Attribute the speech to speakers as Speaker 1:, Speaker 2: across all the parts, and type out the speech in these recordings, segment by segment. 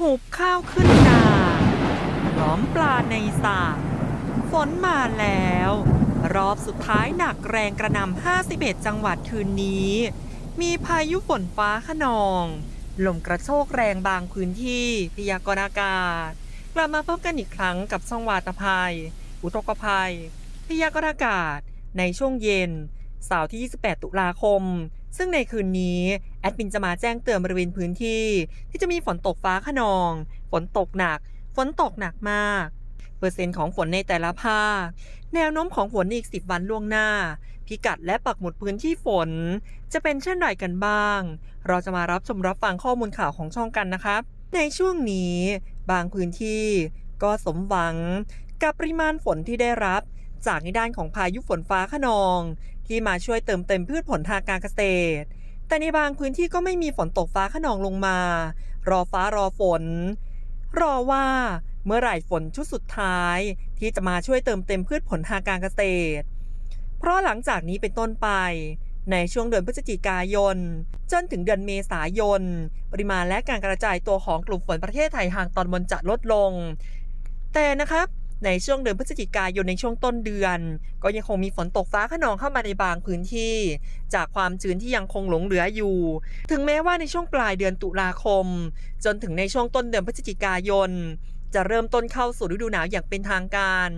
Speaker 1: หุบข้าวขึ้นนาล้อมปลาในสระฝนมาแล้ว รอบสุดท้ายหนักแรงกระหน่ำ51 จังหวัดคืนนี้ มีพายุฝนฟ้าขนอง ลมกระโชกแรงบางพื้นที่ พยากรณ์อากาศ กลับมาพบกันอีกครั้งกับช่องวาตภัย อุทกภัย พยากรณ์อากาศ ในช่วงเย็นเสาร์ที่ 28 ตุลาคม ซึ่งในคืนนี้ แอดมินจะมาแจ้งเตือนบริเวณพื้นที่ ที่จะมีฝนตกฟ้าขนอง ฝนตกหนัก ฝนตกหนักมาก เปอร์เซ็นต์ของฝนในแต่ละภาค แนวโน้มของฝนอีก 10 วันล่วงหน้า พิกัดและปักหมุดพื้นที่ฝน จะเป็นเช่นไรกันบ้าง เราจะมารับชมรับฟังข้อมูลข่าวของช่องกันนะครับ ในช่วงนี้ บางพื้นที่ก็สมหวังกับปริมาณฝนที่ได้รับ จากในด้านของพายุฝนฟ้าขนอง ที่มาช่วยเติมเต็มพืชผลทางการเกษตร แต่ในบางพื้นที่ก็ไม่มีฝนตกฟ้าขนองลงมา รอฟ้ารอฝน รอว่าเมื่อไหร่ฝนชุดสุดท้าย ที่จะมาช่วยเติมเต็มพืชผลทางการเกษตร เพราะหลังจากนี้เป็นต้นไป ในช่วงเดือนพฤศจิกายน จนถึงเดือนเมษายน ปริมาณและการกระจายตัวของกลุ่มฝนประเทศไทยทางตอนบนจะลดลง แต่นะครับ ในช่วงเดือนพฤศจิกายนในช่วงต้นเดือน ก็ยังคงมีฝนตกฟ้าขนองเข้ามาในบางพื้นที่ จากความชื้นที่ยังคงหลงเหลืออยู่ ถึงแม้ว่าในช่วงปลายเดือนตุลาคม จนถึงในช่วงต้นเดือนพฤศจิกายน จะเริ่มต้นเข้าสู่ฤดูหนาวอย่างเป็นทางการ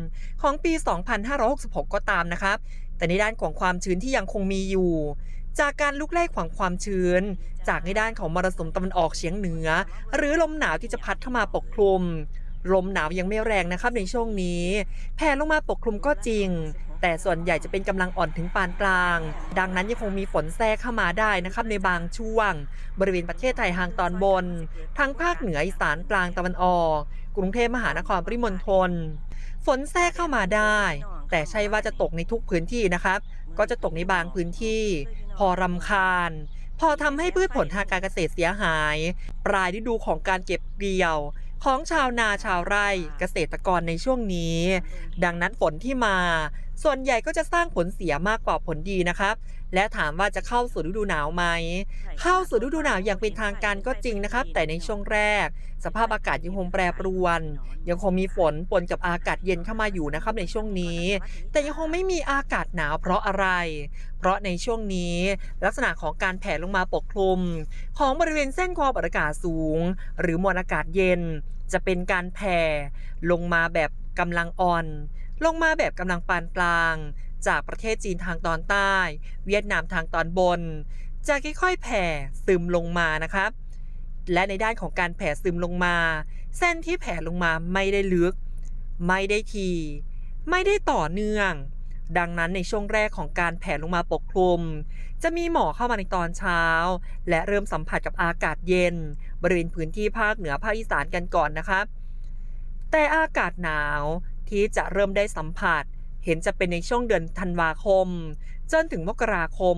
Speaker 1: ของปี 2566 ก็ตามนะครับ แต่ในด้านของความชื้นที่ยังคงมีอยู่จากการลุกไล่ของความชื้น จากในด้านของมรสุมตะวันออกเฉียงเหนือ หรือลมหนาวที่จะพัดเข้ามาปกคลุม ลมหนาวยังไม่แรงนะครับในช่วงนี้แผ่ลงมาปกคลุมก็จริง แต่ส่วนใหญ่จะเป็นกำลังอ่อนถึงปานกลาง ดังนั้นยังคงมีฝนแทรกเข้ามาได้นะครับในบางช่วง บริเวณประเทศไทยทางตอนบน ทั้งภาคเหนืออีสานกลางตะวันออก กรุงเทพมหานครปริมณฑลฝนแทรกเข้ามาได้ แต่ใช่ว่าจะตกในทุกพื้นที่นะครับ ก็จะตกในบางพื้นที่ พอรำคาญ พอทำให้พืชผลทางการเกษตรเสียหาย ปลายฤดูของการเก็บเกี่ยว ของชาวนาชาวไร่เกษตรกรในช่วงนี้ ดังนั้นฝนที่มา ส่วนใหญ่ก็จะสร้างผลเสียมากกว่าผลดีนะครับ และถามว่าจะเข้าสู่ฤดูหนาวไหม เข้าสู่ฤดูหนาวอย่างเป็นทางการก็จริงนะครับ แต่ในช่วงแรก สภาพอากาศยังคงแปรปรวน ยังคงมีฝนปนกับอากาศเย็นเข้ามาอยู่นะครับในช่วงนี้ แต่ยังคงไม่มีอากาศหนาวเพราะอะไร เพราะในช่วงนี้ลักษณะของการแผ่ลงมาปกคลุม ของบริเวณเส้นความกดอากาศสูง หรือมวลอากาศเย็น จะเป็นการแผ่ลงมาแบบกำลังอ่อน ลงมาแบบกำลังปานกลาง จากประเทศจีนทางตอนใต้ เวียดนามทางตอนบน จะค่อยๆแผ่ซึมลงมานะครับ และในด้านของการแผ่ซึมลงมา เส้นที่แผ่ลงมาไม่ได้ลึก ไม่ได้ที ไม่ได้ต่อเนื่อง ดังนั้นในช่วงแรกของการแผ่ลงมาปกคลุม จะมีหมอกเข้ามาในตอนเช้า และเริ่มสัมผัสกับอากาศเย็น บริเวณพื้นที่ภาคเหนือภาคอีสานกันก่อนนะครับแต่อากาศหนาวที่จะเริ่มได้สัมผัส เห็นจะเป็นในช่วงเดือนธันวาคม จนถึงมกราคม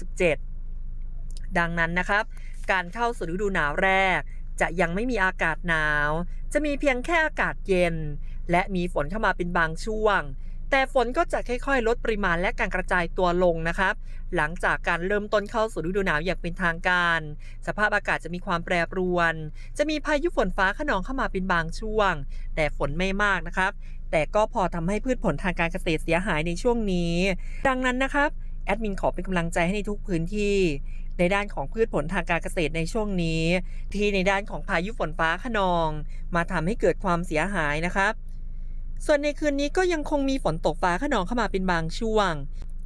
Speaker 1: 2567 ดังนั้นนะครับ การเข้าสู่ฤดูหนาวแรก จะยังไม่มีอากาศหนาว จะมีเพียงแค่อากาศเย็น และมีฝนเข้ามาเป็นบางช่วง แต่ฝนก็จะค่อยๆ ลดปริมาณและการกระจายตัวลงนะครับ หลังจากการเริ่มต้นเข้าสู่ฤดูหนาวอย่างเป็นทางการ สภาพอากาศจะมีความแปรปรวน จะมีพายุฝนฟ้าขนองเข้ามาเป็นบางช่วง แต่ฝนไม่มากนะครับ แต่ก็พอทำให้พืชผลทางการเกษตรเสียหายในช่วงนี้ ดังนั้นนะครับแอดมินขอเป็นกำลังใจให้ในทุกพื้นที่ในด้านของพืชผลทางการเกษตรในช่วงนี้ ที่ในด้านของพายุฝนฟ้าขนอง มาทำให้เกิดความเสียหายนะครับ ส่วนในคืนนี้ก็ยังคงมีฝนตกฟ้าขนองเข้ามาเป็นบางช่วง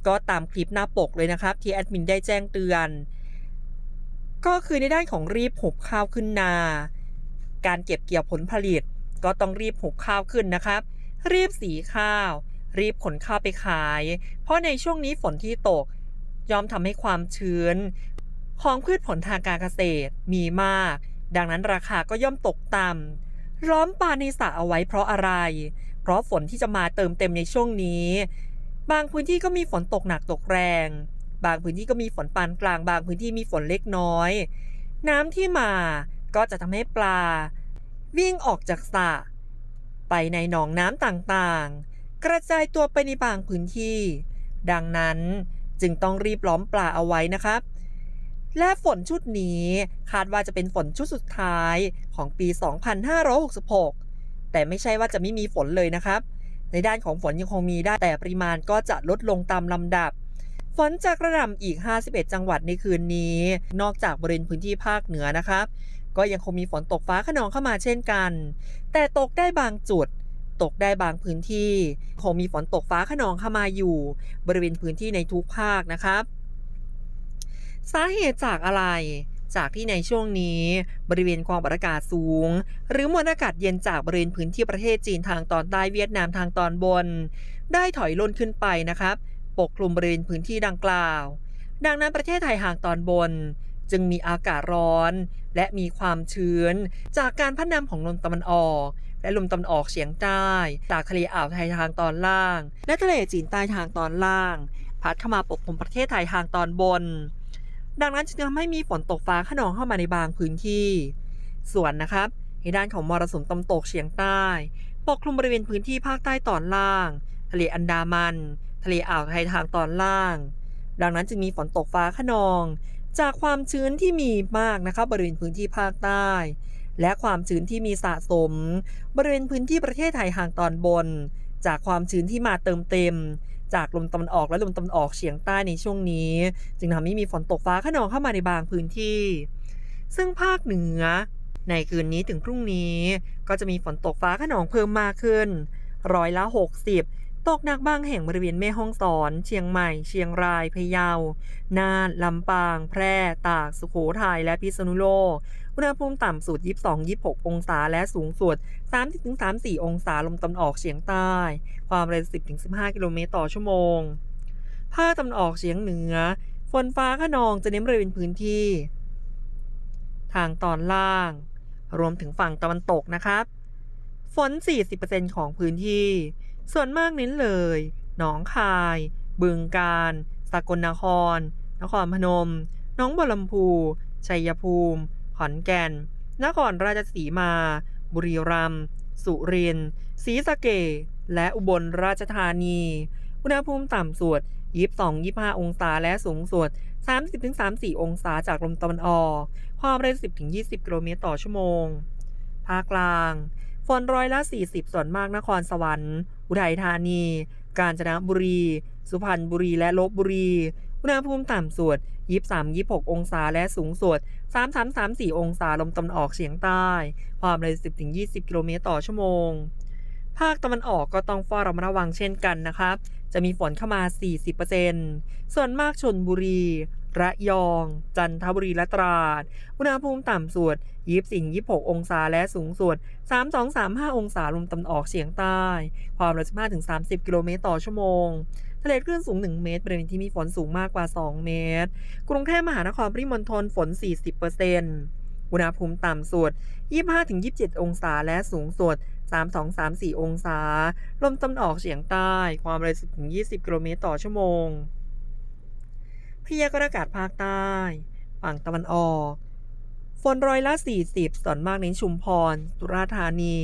Speaker 1: ก็ตามคลิปหน้าปกเลยนะครับ ที่แอดมินได้แจ้งเตือน ก็คือในด้านของรีบหุบข้าวขึ้นนา การเก็บเกี่ยวผลผลิต ก็ต้องรีบหุบข้าวขึ้นนะครับ รีบสีข้าว รีบขนข้าวไปขาย เพราะในช่วงนี้ฝนที่ตกย่อมทำให้ความชื้น ของพืชผลทางการเกษตรมีมาก ดังนั้นราคาก็ย่อมตกต่ำล้อมปลาในสระเอาไว้เพราะอะไร เพราะฝนที่จะมาเติมเต็มในช่วงนี้ บางพื้นที่ก็มีฝนตกหนักตกแรง บางพื้นที่ก็มีฝนปานกลาง บางพื้นที่มีฝนเล็กน้อย น้ำที่มาก็จะทำให้ปลา วิ่งออกจากสระไปในหนองน้ำต่างๆ กระจายตัวไปในบางพื้นที่ ดังนั้นจึงต้องรีบล้อมปลาเอาไว้นะครับและฝนชุดนี้คาดว่าจะเป็นฝนชุดสุดท้ายของปี 2566 แต่ไม่ใช่ว่าจะไม่มีฝนเลยนะครับ ในด้านของฝนยังคงมีได้แต่ปริมาณก็จะลดลงตามลำดับ ฝนจะกระหน่ำอีก 51 จังหวัดในคืนนี้ นอกจากบริเวณพื้นที่ภาคเหนือนะครับ ก็ยังคงมีฝนตกฟ้าขนองเข้ามาเช่นกัน แต่ตกได้บางจุดตกได้บางพื้นที่ คงมีฝนตกฟ้าขนองเข้ามาอยู่ บริเวณพื้นที่ในทุกภาคนะครับ สาเหตุจากอะไร จากที่ในช่วงนี้บริเวณความกดอากาศสูง หรือมวลอากาศเย็นจากบริเวณพื้นที่ประเทศจีนทางตอนใต้เวียดนามทางตอนบน ได้ถอยล่นขึ้นไปนะครับปกคลุมบริเวณพื้นที่ดังกล่าว ดังนั้นประเทศไทยห่างตอนบน จึงมีอากาศร้อน และมีความชื้น จากการพัดนำของลมตะวันออก และลมตะวันออกเฉียงใต้จากทะเลอ่าวไทยทางตอนล่าง และทะเลจีนใต้ทางตอนล่าง พัดเข้ามาปกคลุมประเทศไทยทางตอนบน ดังนั้นจึงทำให้มีฝนตกฟ้าขนองเข้ามาในบางพื้นที่ ส่วนนะครับในด้านของมรสุมตะวันตกเฉียงใต้ ปกคลุมบริเวณพื้นที่ภาคใต้ตอนล่าง ทะเลอันดามัน ทะเลอ่าวไทยทางตอนล่าง ดังนั้นจึงมีฝนตกฟ้าขนอง จากความชื้นที่มีมากนะครับบริเวณพื้นที่ภาคใต้ และความชื้นที่มีสะสม บริเวณพื้นที่ประเทศไทยห่างตอนบน จากความชื้นที่มาเติมเต็ม จากลมตะวันออกและลมตะวันออกเฉียงใต้ในช่วงนี้ จึงทำให้มีฝนตกฟ้าขนองเข้ามาในบางพื้นที่ ซึ่งภาคเหนือ ในคืนนี้ถึงพรุ่งนี้ ก็จะมีฝนตกฟ้าขนองเพิ่มมากขึ้นร้อยละ 60 ตกหนักบางแห่งบริเวณแม่ฮ่องสอน เชียงใหม่ เชียงราย พะเยา น่าน ลำปาง แพร่ ตาก สุโขทัย และพิษณุโลก อุณหภูมิต่ำสุด 22-26 องศา และสูงสุด 30-34 องศา ลมตะวันออกเฉียงใต้ ความเร็ว 10-15 กิโลเมตรต่อชั่วโมง ภาคตะวันออกเฉียงเหนือ ฝนฟ้าขนองจะเน้นบริเวณพื้นที่ ทางตอนล่าง รวมถึงฝั่งตะวันตกนะครับ ฝน 40%ของพื้นที่ ส่วนมากเน้นเลย หนองคาย บึงกาฬสกลนคร นครพนม น้องบัวลำพู ชัยภูมิ ขอนแก่น นครราชสีมา บุรีรัมย์ สุรินทร์ ศรีสะเกษและอุบลราชธานี อุณหภูมิต่ำสุด22-25 องศาและสูงสุด 30-34 องศาจากลมตะวันออก ความเร็ว 10-20 กิโลเมตรต่อชั่วโมง ภาคกลาง ฝนร้อยละ 40 ส่วนมากนครสวรรค์ อุทัยธานี กาญจนบุรี สุพรรณบุรีและลบบุรี อุณหภูมิต่ำสุด23-26 องศาและสูงสุด33-34 องศาลมตะวันออกเฉียงใต้ ความเร็ว10-20 กิโลเมตรต่อชั่วโมง ภาคตะวันออกก็ต้องเฝ้าระมัดระวังเช่นกันนะครับ จะมีฝนเข้ามา 40%ส่วนมากชนบุรี ระยอง จันทบุรีและตราด อุณหภูมิต่ำสุด24-26 องศาและสูงสุด 32-35 องศาลมตะวันออกเฉียงใต้ ความเร็ว15-30 กิโลเมตรต่อชั่วโมง ทะเลคลื่นสูง 1 เมตรบริเวณที่มีฝนสูงมากกว่า 2 เมตร กรุงเทพมหานครปริมณฑลฝน 40%อุณหภูมิต่ำสุด 25-27 องศาและสูงสุด 32-34 องศา ลมตะวันออกเฉียงใต้ ความเร็ว10-20 กิโลเมตรต่อชั่วโมง พยากรณ์อากาศภาคใต้ ฝั่งตะวันออก ฝนร้อยละ 40ส่วนมากเน้นชุมพร สุราษฎร์ธานี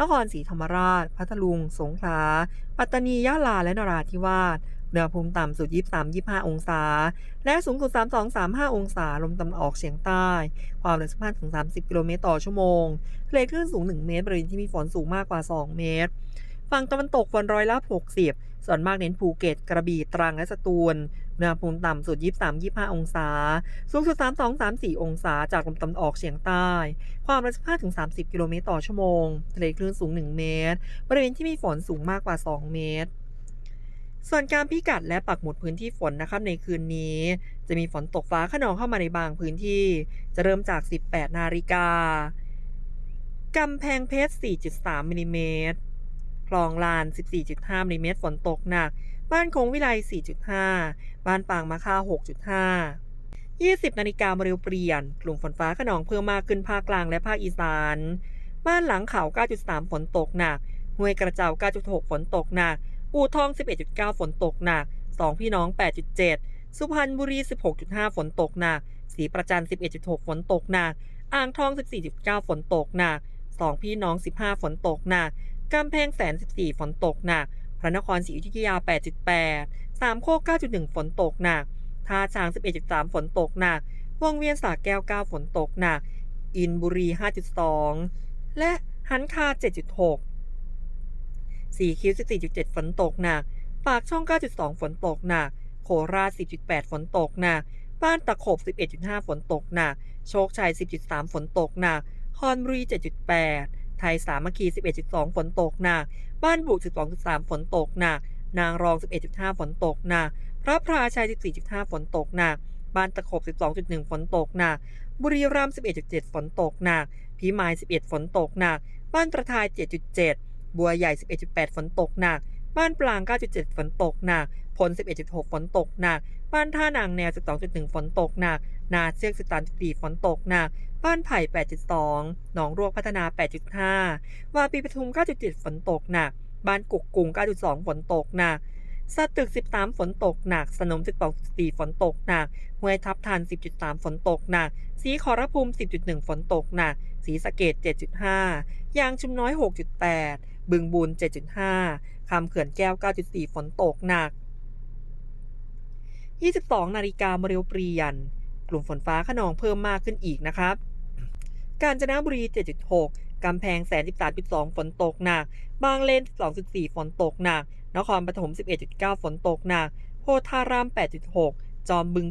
Speaker 1: นครศรีธรรมราช พัทลุง สงขลา ปัตตานี ยะลา และนราธิวาสอุณหภูมิต่ำสุด 23-25 องศา และสูงสุด 32-35 องศา ลมตะวันออกเฉียงใต้ ความเร็ว15-30 กิโลเมตรต่อชั่วโมง ทะเลคลื่นสูง 1 เมตร บริเวณที่มีฝนสูงมากกว่า 2 เมตร ฝั่งตะวันตกฝนร้อยละ 60 ส่วนมากเน้นภูเก็ต กระบี่ ตรัง และสตูล อุณหภูมิต่ำสุด 23-25 องศา สูงสุด 32-34 องศา จากลมตะวันออกเฉียงใต้ ความเร็ว15-30 กิโลเมตรต่อชั่วโมง ทะเลคลื่นสูง 1 เมตร บริเวณที่มีฝนสูงมากกว่า 2 เมตร ส่วนการพิกัดและปักหมุดพื้นที่ฝนนะครับในคืนนี้ จะมีฝนตกฟ้าขนองเข้ามาในบางพื้นที่ จะเริ่มจาก 18 นาฬิกากำแพงเพชร 4.3มิลลิเมตรคลองลาน 14.5มิลลิเมตร ฝนตกหนัก บ้านคงวิไล 4.5 บ้านปางมะค่า 6.5 20 นาฬิกาโมเรลเปลี่ยน กลุ่มฝนฟ้าขนองเพิ่มมากขึ้นภาคกลางและภาคอีสาน บ้านหลังเขา 9.3 ฝนตกหนัก ห้วยกระเจ้า 9.6 ฝนตกหนัก อู่ทอง 11.9 ฝนตกหนัก2พี่น้อง 8.7 สุพรรณบุรี 16.5 ฝนตกหนักศรีประจัน 11.6 ฝนตกหนัก อ่างทอง 14.9 ฝนตกหนัก2พี่น้อง 15 ฝนตกหนักกำแพงแสน 14 ฝนตกหนัก ระนครศรีอยุธยา 8.8 สามโคก 9.1 ฝนตกหนัก ท่าช้าง 11.3 ฝนตกหนัก วงเวียนสาแก้ว 9 ฝนตกหนัก อินบุรี 5.2 และหันคา 7.6 สีคิ้ว 14.7 ฝนตกหนัก ปากช่อง 9.2 ฝนตกหนัก โคราช 10.8 ฝนตกหนัก บ้านตะขบ 11.5 ฝนตกหนัก โชคชัย 10.3 ฝนตกหนัก คอนบุรี 7.8 ทยสามัคคี 11.2 ฝนตกหนัก บ้านบุ12.3 ฝนตกหนัก นางรอง 11.5 ฝนตกหนัก พระพราชัย 14.5 ฝนตกหนัก บ้านตะขบ 12.1 ฝนตกหนัก บุรีรัมย์ 11.7 ฝนตกหนัก พิมาย 11 ฝนตกหนัก บ้านประทาย 7.7 บัวใหญ่ 11.8 ฝนตกหนัก บ้านปลาง 9.7 ฝนตกหนัก พล 11.6 ฝนตกหนัก บ้านท่านางแนว 12.1 ฝนตกหนัก นาเชือก13.4 ฝนตกหนัก บ้านไผ่ 8.2 หนองรวกพัฒนา 8.5 วาปีปทุม 9.7 ฝนตกหนัก บ้านกุกกุง 9.2 ฝนตกหนักสตึก 13 ฝนตกหนัก สนม12.4 ฝนตกหนักห้วยทับทัน 10.3 ฝนตกหนัก สีขอรภูมิ 10.1 ฝนตกหนัก สีสะเกด7.5 ยางชุมน้อย 6.8 บึงบูน7.5 คำเขื่อนแก้ว 9.4 ฝนตกหนัก 22 นาฬิกามาเร็วเปลี่ยนกลุ่มฝนฟ้าขนองเพิ่มมากขึ้นอีกนะครับ กาญจนบุรี 7.6 กำแพงแสน13.2 ฝนตกหนัก บางเลน 12.4 ฝนตกหนัก นครปฐม 11.9 ฝนตกหนัก โพธาราม 8.6 จอมบึง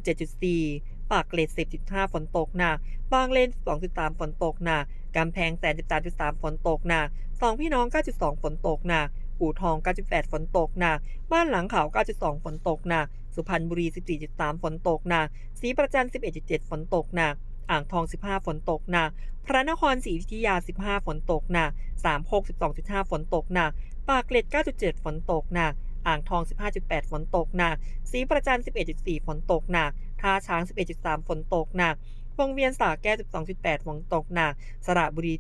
Speaker 1: 7.4 ปากเกร็ด 10.5 ฝนตกหนัก บางเลน 12.3 ฝนตกหนัก กำแพงแสน13.3 ฝนตกหนัก สองพี่น้อง 9.2 ฝนตกหนักอู่ทอง 9.8 ฝนตกหนัก บ้านหลังเขา 9.2 ฝนตกหนัก สุพรรณบุรี 14.3 ฝนตกหนักศรีประจันท์11.7 ฝนตกหนัก อ่างทอง 15 ฝนตกหนัก พระนครศรีอยุธยา 15 ฝนตกหนัก สามโคก 12.5 ฝนตกหนัก ปากเกร็ด 9.7 ฝนตกหนัก อ่างทอง 15.8 ฝนตกหนักศรีประจันท์11.4 ฝนตกหนัก ท่าช้าง 11.3 ฝนตกหนัก วงเวียนสาแก้ว 12.8 ฝนตกหนัก สระบุรี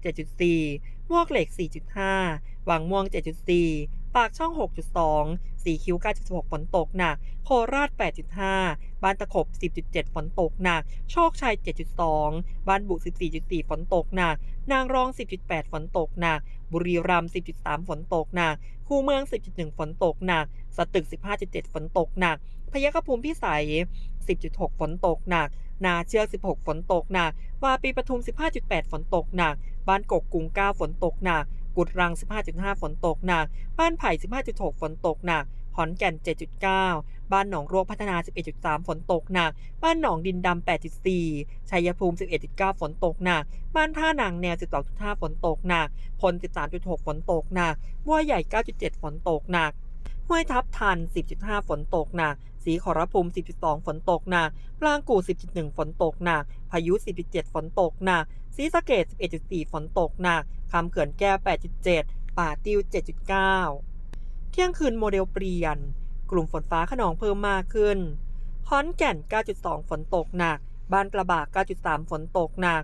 Speaker 1: 7.4 มวกเหล็ก 4.5 วังม่วง 7.4 ปากช่อง 6.2 สีคิ้ว 9.6 ฝนตกหนัก โคราช 8.5 บ้านตะขบ 10.7 ฝนตกหนัก โชคชัย 7.2 บ้านบุ14.4 ฝนตกหนัก นางรอง 10.8 ฝนตกหนัก บุรีรัมย์ 10.3 ฝนตกหนัก คูเมือง 10.1 ฝนตกหนัก สตึก 15.7 ฝนตกหนัก พยัคฆภูมิพิสัย 10.6 ฝนตกหนัก นาเชือก 16 ฝนตกหนัก วาปีปทุม 15.8 ฝนตกหนัก บ้านกกกุง 9 ฝนตกหนัก กุดรัง 15.5 ฝนตกหนัก บ้านไผ่ 15.6 ฝนตกหนัก ขอนแก่น 7.9 บ้านหนองรวกพัฒนา 11.3 ฝนตกหนัก บ้านหนองดินดำ 8.4 ชัยภูมิ 11.9 ฝนตกหนัก บ้านท่านางแนว 12.5 ฝนตกหนัก พล 13.6 ฝนตกหนัก บัวใหญ่ 9.7 ฝนตกหนัก ห้วยทับทัน 10.5 ฝนตกหนัก สีขอรภูมิ 10.2 ฝนตกหนักปลางกู่ 10.1 ฝนตกหนัก พายุ 10.7 ฝนตกหนักศรีสะเกด11.4 ฝนตกหนักคำเขื่อนแก้ว 8.7 ป่าติว7.9 เที่ยงคืนโมเดลเปลี่ยน กลุ่มฝนฟ้าขนองเพิ่มมากขึ้นขอนแก่น 9.2 ฝนตกหนัก บ้านกระบาก 9.3 ฝนตกหนัก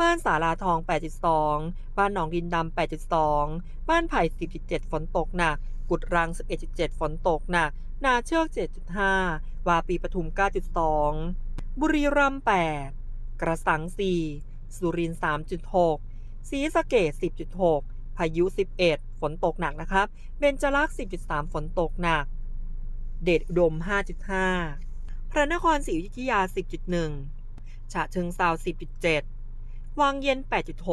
Speaker 1: บ้านสาราทอง 8.2 บ้านหนองดินดำ 8.2 บ้านไผ่ 10.7 ฝนตกหนัก กุดรัง 11.7 ฝนตกหนัก นาเชือก 7.5 วาปีปทุม 9.2 บุรีรัมย์ 8 กระสัง 4 สุรินทร์3.6 ศรีสะเกด10.6 พายุ 11 ฝนตกหนักนะครับ เบญจลักษ์ 10.3 ฝนตกหนัก เดชอุดม 5.5 พระนครศรีอยุธยา 10.1ฉะเชิงเซา10.7 วังเย็น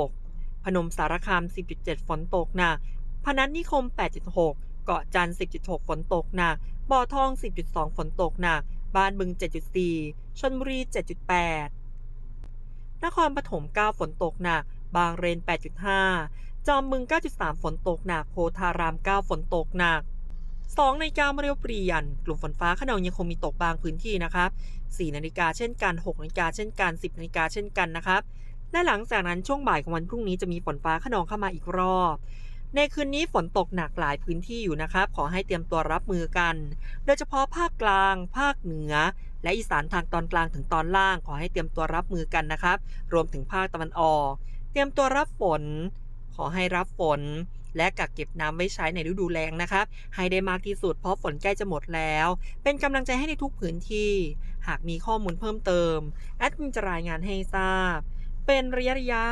Speaker 1: 8.6 พนมสารคาม 10.7 ฝนตกหนัก พนัสนิคม 8.6 เกาะจันทร์ 10.6 ฝนตกหนัก บ่อทอง 10.2 ฝนตกหนัก บ้านบึง 7.4 ชนบุรี 7.8 นครปฐม 9 ฝนตกหนัก บางเรน 8.5 จอมบึง 9.3 ฝนตกหนัก โพธาราม 9 ฝนตกหนัก2นาฬิกามาเร็วปลี่ยนกลุ่มฝนฟ้าขนองยังคงมีตกบางพื้นที่นะครับ4นาฬิกาเช่นกัน6นาฬิกาเช่นกัน10นาฬิกาเช่นกันนะครับ และหลังจากนั้นช่วงบ่ายของวันพรุ่งนี้จะมีฝนฟ้าขนองเข้ามาอีกรอบ ในคืนนี้ฝนตกหนักหลายพื้นที่อยู่นะครับ ขอให้เตรียมตัวรับมือกัน โดยเฉพาะภาคกลาง ภาคเหนือ และอีสานทางตอนกลางถึงตอนล่าง ขอให้เตรียมตัวรับมือกันนะครับ รวมถึงภาคตะวันออก เตรียมตัวรับฝน ขอให้รับฝนและกักเก็บน้ำไว้ใช้ในฤดูแล้งนะครับ ให้ได้มากที่สุดเพราะฝนใกล้จะหมดแล้ว เป็นกำลังใจให้ในทุกพื้นที่ หากมีข้อมูลเพิ่มเติม แอดมินจะรายงานให้ทราบ เป็นระยะระยะ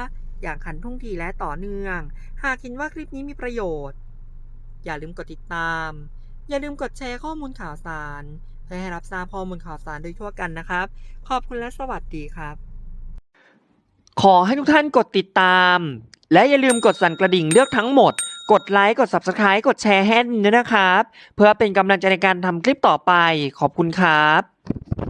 Speaker 1: อย่างขันท่วงทีและต่อเนื่อง หากเห็นว่าคลิปนี้มีประโยชน์ อย่าลืมกดติดตาม อย่าลืมกดแชร์ข้อมูลข่าวสาร เพื่อให้รับทราบข้อมูลข่าวสารโดยทั่วกันนะครับ ขอบคุณและสวัสดีครับ ขอให้ทุกท่านกดติดตาม และอย่าลืมกดสั่นกระดิ่งเลือกทั้งหมด กดไลค์ กด Subscribe กดแชร์ให้ด้วยนะครับ เพื่อเป็นกำลังใจในการทำคลิปต่อไป ขอบคุณครับ